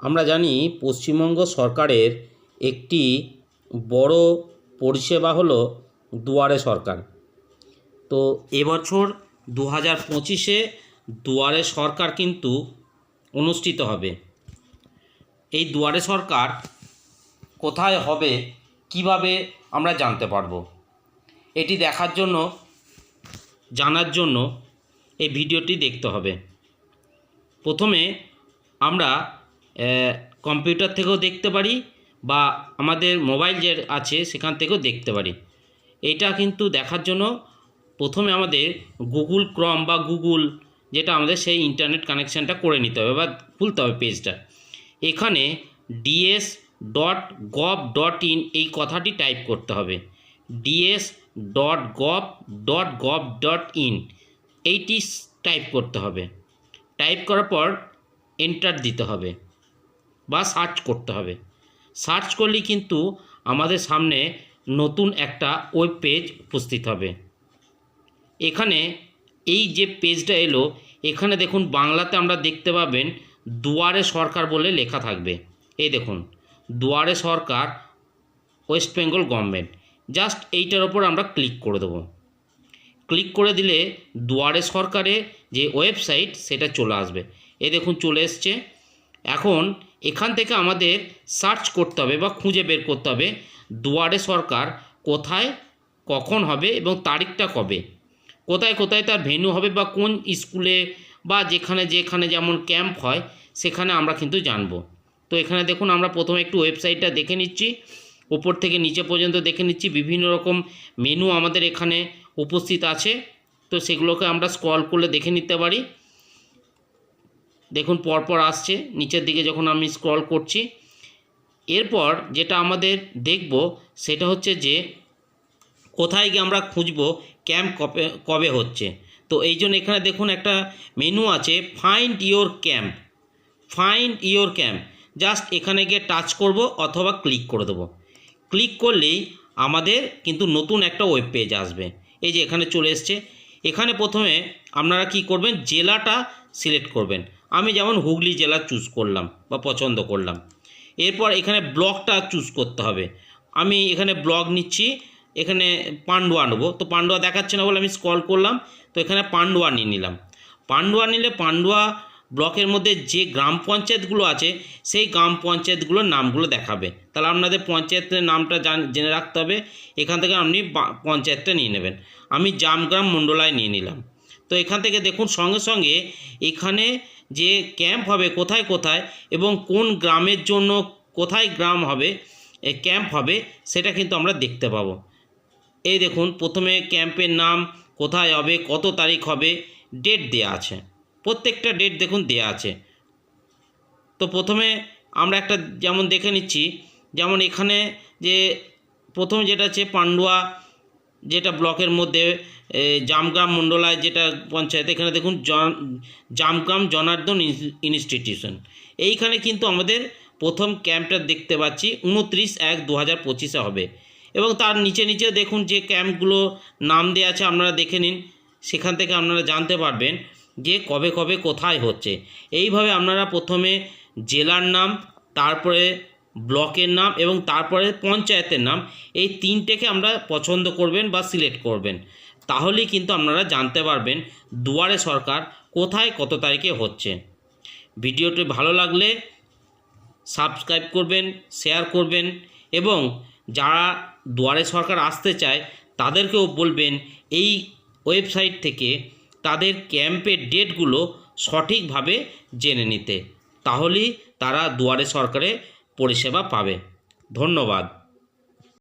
আমরা জানি পশ্চিমবঙ্গ সরকারের একটি বড় পরিষেবা হলো দুয়ারে সরকার। তো এবছর দু হাজার পঁচিশে দুয়ারে সরকার কিন্তু অনুষ্ঠিত হবে। এই দুয়ারে সরকার কোথায় হবে, কীভাবে আমরা জানতে পারব? এটি দেখার জন্য, জানার জন্য এই ভিডিওটি দেখতে হবে। প্রথমে আমরা কম্পিউটার থেকেও দেখতে পারি বা আমাদের মোবাইল যে আছে সেখান থেকেও দেখতে পারি। এটা কিন্তু দেখার জন্য প্রথমে আমাদের গুগল ক্রম বা গুগল যেটা আমাদের সেই ইন্টারনেট কানেকশানটা করে নিতে হবে বা খুলতে হবে পেজটা। এখানে DS dot gov dot in এই কথাটি টাইপ করতে হবে। DS dot gov dot gov dot in eighty type করতে হবে। টাইপ করার পর এন্টার দিতে হবে। বা সার্চ করতে হবে। সার্চ করলেই কিন্তু আমাদের সামনে নতুন একটা ওয়েব পেজ উপস্থিত হবে। এখানে এই যে পেজটা এলো, এখানে দেখুন বাংলাতে আমরা দেখতে পাবেন দুয়ারে সরকার বলে লেখা থাকবে। এই দেখুন, Duare Sarkar West Bengal government just এইটার ওপর আমরা ক্লিক করে দেবো। ক্লিক করে দিলে দুয়ারে সরকারে যে ওয়েবসাইট সেটা চলে আসবে। এ দেখুন চলে এসছে। এখন এখান থেকে আমাদের সার্চ করতে হবে বা খুঁজে বের করতে হবে দুয়ারে সরকার কোথায়, কখন হবে এবং তারিখটা কবে? কোথায় কোথায় তার ভেন্যু হবে বা কোন স্কুলে বা যেখানে যেখানে যেমন ক্যাম্প হয়, সেখানে আমরা কিন্তু জানব। তো এখানে দেখুন আমরা প্রথমে একটু ওয়েবসাইটটা দেখে নিচ্ছি। উপর থেকে নিচে পর্যন্ত দেখে নিচ্ছি। বিভিন্ন রকম মেনু আমাদের এখানে উপস্থিত আছে। তো সেগুলোকে আমরা স্ক্রল করলে দেখে নিতে পারি। দেখুন পরপর আসছে, নিচের দিকে যখন আমি স্ক্রল করছি, এরপর যেটা আমাদের দেখব সেটা হচ্ছে যে কোথায় গিয়ে আমরা খুঁজবো ক্যাম্প কবে কবে হচ্ছে। তো এই জন্য এখানে দেখুন একটা মেনু আছে find your camp find your camp just এখানে গিয়ে টাচ করব অথবা ক্লিক করে দেবো। ক্লিক করলেই আমাদের কিন্তু নতুন একটা ওয়েব পেজ আসবে। এই যে এখানে চলে এসছে। এখানে প্রথমে আপনারা কি করবেন? জেলাটা সিলেক্ট করবেন। আমি যেমন হুগলি জেলা চুজ করলাম বা পছন্দ করলাম। এরপর এখানে ব্লকটা চুজ করতে হবে। আমি এখানে ব্লক নিচ্ছি, এখানে পান্ডুয়া নেব। তো পান্ডুয়া দেখাচ্ছে না বলে আমি স্কল করলাম, তো এখানে পান্ডুয়া নিয়ে নিলাম। পান্ডুয়া নিলে পান্ডুয়া ব্লকের মধ্যে যে গ্রাম পঞ্চায়েতগুলো আছে, সেই গ্রাম পঞ্চায়েতগুলোর নামগুলো দেখাবে। তাহলে আপনাদের পঞ্চায়েতের নামটা জান, জেনে রাখতে হবে। এখান থেকে আপনি পঞ্চায়েতটা নিয়ে নেবেন। আমি জামগ্রাম মণ্ডলায় নিয়ে নিলাম। তো এখান থেকে দেখুন সঙ্গে সঙ্গে এখানে যে ক্যাম্প হবে কোথায় কোথায় এবং কোন গ্রামের জন্য কোথায় গ্রাম হবে ক্যাম্প হবে, সেটা কিন্তু আমরা দেখতে পাবো। এই দেখুন, প্রথমে ক্যাম্পের নাম কোথায় হবে, কত তারিখ হবে, ডেট দেয়া আছে। প্রত্যেকটা ডেট দেখুন দেয়া আছে। তো প্রথমে আমরা একটা যেমন দেখে নিচ্ছি, যেমন এখানে যে প্রথম যেটা আছে পান্ডুয়া যেটা ব্লকের মধ্যে জামগ্রাম মণ্ডলায় যেটা পঞ্চায়েত, এখানে দেখুন জামগ্রাম জনার্দন ইনস্টিটিউশন। এইখানে কিন্তু আমাদের প্রথম ক্যাম্পটা দেখতে পাচ্ছি, উনত্রিশ এক দু হাজার পঁচিশে হবে। এবং তার নিচে নিচে দেখুন যে ক্যাম্পগুলো নাম দেওয়া আছে, আপনারা দেখে নিন, সেখান থেকে আপনারা জানতে পারবেন যে কবে কবে কোথায় হচ্ছে। এইভাবে আপনারা প্রথমে জেলার নাম, তারপরে ব্লকের নাম এবং তারপরে পঞ্চায়েতের নাম, এই তিনটেকে আমরা পছন্দ করবেন বা সিলেক্ট করবেন। তাহলেই কিন্তু আপনারা জানতে পারবেন দুয়ারে সরকার কোথায় কত তারিখে হচ্ছে। ভিডিওটি ভালো লাগলে সাবস্ক্রাইব করবেন, শেয়ার করবেন এবং যারা দুয়ারে সরকার আসতে চায়, তাদেরকেও বলবেন এই ওয়েবসাইট থেকে তাদের ক্যাম্পের ডেটগুলো সঠিকভাবে জেনে নিতে। তাহলেই তারা দুয়ারে সরকারে পরিষেবা পাবে। ধন্যবাদ।